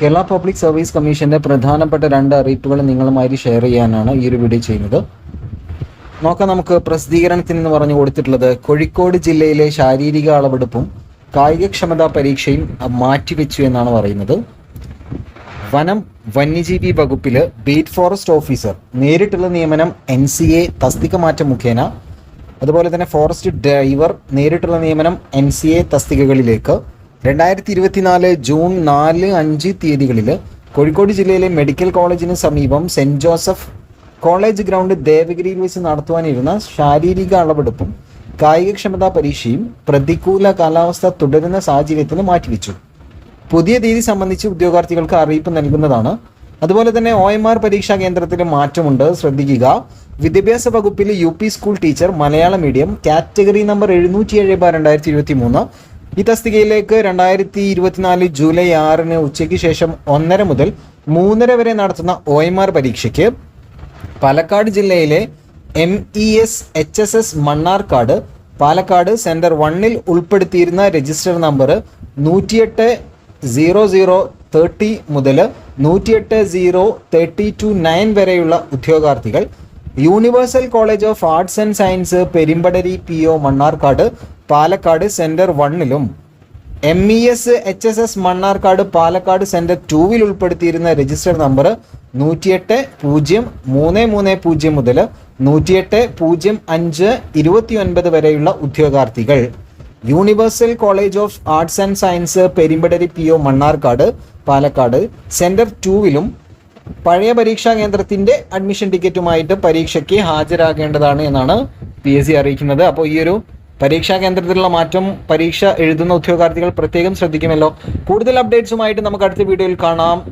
Kerala public service കമ്മീഷന്റെ പ്രധാനപ്പെട്ട രണ്ട് അറിയിപ്പുകൾ നിങ്ങളുമായി ഷെയർ ചെയ്യാനാണ് ഈ ഒരു വീഡിയോ ചെയ്യുന്നത്. നോക്കാം നമുക്ക് പ്രസിദ്ധീകരണത്തിൽ നിന്ന് പറഞ്ഞു കൊടുത്തിട്ടുള്ളത് കോഴിക്കോട് ജില്ലയിലെ ശാരീരിക അളവെടുപ്പും കായികക്ഷമതാ പരീക്ഷയും മാറ്റിവെച്ചു എന്നാണ് പറയുന്നത്. വനം വന്യജീവി വകുപ്പിൽ ബീറ്റ് ഫോറസ്റ്റ് ഓഫീസർ നേരിട്ടുള്ള നിയമനം എൻ സി എ തസ്തിക മാറ്റം മുഖേന അതുപോലെ തന്നെ ഫോറസ്റ്റ് ഡ്രൈവർ നേരിട്ടുള്ള നിയമനം എൻ സി എ തസ്തികകളിലേക്ക് രണ്ടായിരത്തി ഇരുപത്തിനാല് ജൂൺ നാല് അഞ്ച് തീയതികളിൽ കോഴിക്കോട് ജില്ലയിലെ മെഡിക്കൽ കോളേജിന് സമീപം സെന്റ് ജോസഫ് കോളേജ് ഗ്രൗണ്ട് ദേവഗിരിയിൽ വെച്ച് നടത്തുവാനിരുന്ന ശാരീരിക അളവെടുപ്പും കായികക്ഷമതാ പരീക്ഷയും പ്രതികൂല കാലാവസ്ഥ തുടരുന്ന സാഹചര്യത്തിന് മാറ്റിവെച്ചു. പുതിയ തീയതി സംബന്ധിച്ച് ഉദ്യോഗാർത്ഥികൾക്ക് അറിയിപ്പ് നൽകുന്നതാണ്. അതുപോലെ തന്നെ ഒ എം ആർ പരീക്ഷാ കേന്ദ്രത്തിൽ മാറ്റമുണ്ട്. ശ്രദ്ധിക്കുക. വിദ്യാഭ്യാസ വകുപ്പിൽ U P school teacher Malayalam medium category number എഴുന്നൂറ്റി ഏഴ് ബാർ രണ്ടായിരത്തി ഇരുപത്തി മൂന്ന് ഈ തസ്തികയിലേക്ക് രണ്ടായിരത്തി ഇരുപത്തിനാല് ജൂലൈ ആറിന് ഉച്ചയ്ക്ക് ശേഷം ഒന്നര മുതൽ മൂന്നര വരെ നടത്തുന്ന ഒ എം ആർ പരീക്ഷയ്ക്ക് പാലക്കാട് ജില്ലയിലെ M E S H S S Mannarkkad Palakkad centre വണ്ണിൽ ഉൾപ്പെടുത്തിയിരുന്ന രജിസ്റ്റർ നമ്പർ നൂറ്റിയെട്ട് സീറോ സീറോ തേർട്ടി മുതൽ നൂറ്റിയെട്ട് സീറോ തേർട്ടി ടു നയൻ വരെയുള്ള ഉദ്യോഗാർത്ഥികൾ universal college of arts and science Perumpadari P O Mannarkkad Palakkad centre വണ്ണിലും M E S H S S Mannarkkad Palakkad centre ടൂവിൽ ഉൾപ്പെടുത്തിയിരുന്ന register number നൂറ്റിയെട്ട് പൂജ്യം മൂന്ന് മൂന്ന് പൂജ്യം മുതൽ നൂറ്റിയെട്ട് പൂജ്യം അഞ്ച് ഇരുപത്തി ഒൻപത് വരെയുള്ള ഉദ്യോഗാർത്ഥികൾ. Universal college of arts and science Perumpadari P O Mannarkkad Palakkad centre ടൂവിലും പഴയ പരീക്ഷാ കേന്ദ്രത്തിന്റെ അഡ്മിഷൻ ടിക്കറ്റുമായിട്ട് പരീക്ഷയ്ക്ക് ഹാജരാകേണ്ടതാണ് എന്നാണ് പി എസ് സി അറിയിക്കുന്നത്. അപ്പോൾ ഈ ഒരു പരീക്ഷാ കേന്ദ്രത്തിലുള്ള മാറ്റം പരീക്ഷ എഴുതുന്ന ഉദ്യോഗാർത്ഥികൾ പ്രത്യേകം ശ്രദ്ധിക്കുമല്ലോ. കൂടുതൽ അപ്ഡേറ്റ്സുമായിട്ട് നമുക്ക് അടുത്ത വീഡിയോയിൽ കാണാം.